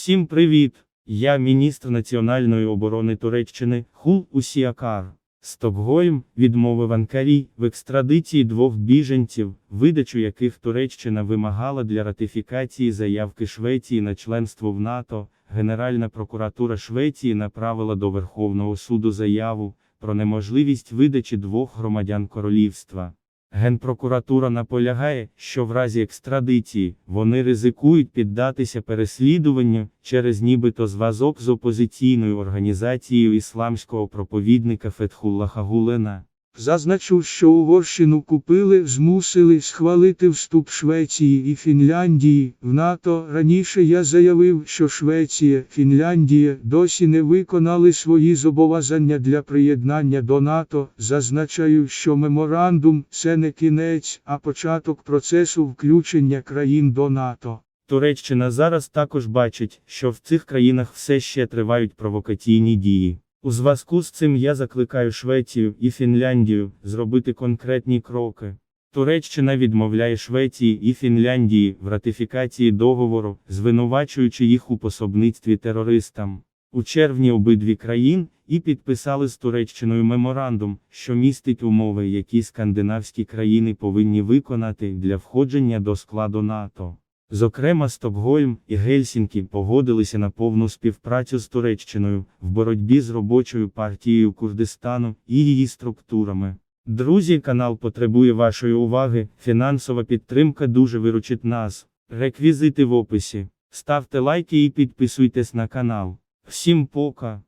Всім привіт! Я міністр національної оборони Туреччини Хул Усіакар. Стокгольм відмовив Анкарі в екстрадиції двох біженців, видачу яких Туреччина вимагала для ратифікації заявки Швеції на членство в НАТО. Генеральна прокуратура Швеції направила до Верховного суду заяву про неможливість видачі двох громадян королівства. Генпрокуратура наполягає, що в разі екстрадиції вони ризикують піддатися переслідуванню через нібито зв'язок з опозиційною організацією ісламського проповідника Фетхуллаха Гулена. Зазначу, що Угорщину купили, змусили схвалити вступ Швеції і Фінляндії в НАТО. Раніше я заявив, що Швеція, Фінляндія досі не виконали свої зобов'язання для приєднання до НАТО. Зазначаю, що меморандум це не кінець, а початок процесу включення країн до НАТО. Туреччина зараз також бачить, що в цих країнах все ще тривають провокаційні дії. У зв'язку з цим я закликаю Швецію і Фінляндію зробити конкретні кроки. Туреччина відмовляє Швеції і Фінляндії в ратифікації договору, звинувачуючи їх у пособництві терористам. У червні обидві країн і підписали з Туреччиною меморандум, що містить умови, які скандинавські країни повинні виконати для входження до складу НАТО. Зокрема, Стокгольм і Гельсінкі погодилися на повну співпрацю з Туреччиною в боротьбі з робочою партією Курдистану і її структурами. Друзі, канал потребує вашої уваги. Фінансова підтримка дуже виручить нас. Реквізити в описі. Ставте лайки і підписуйтесь на канал. Всім пока!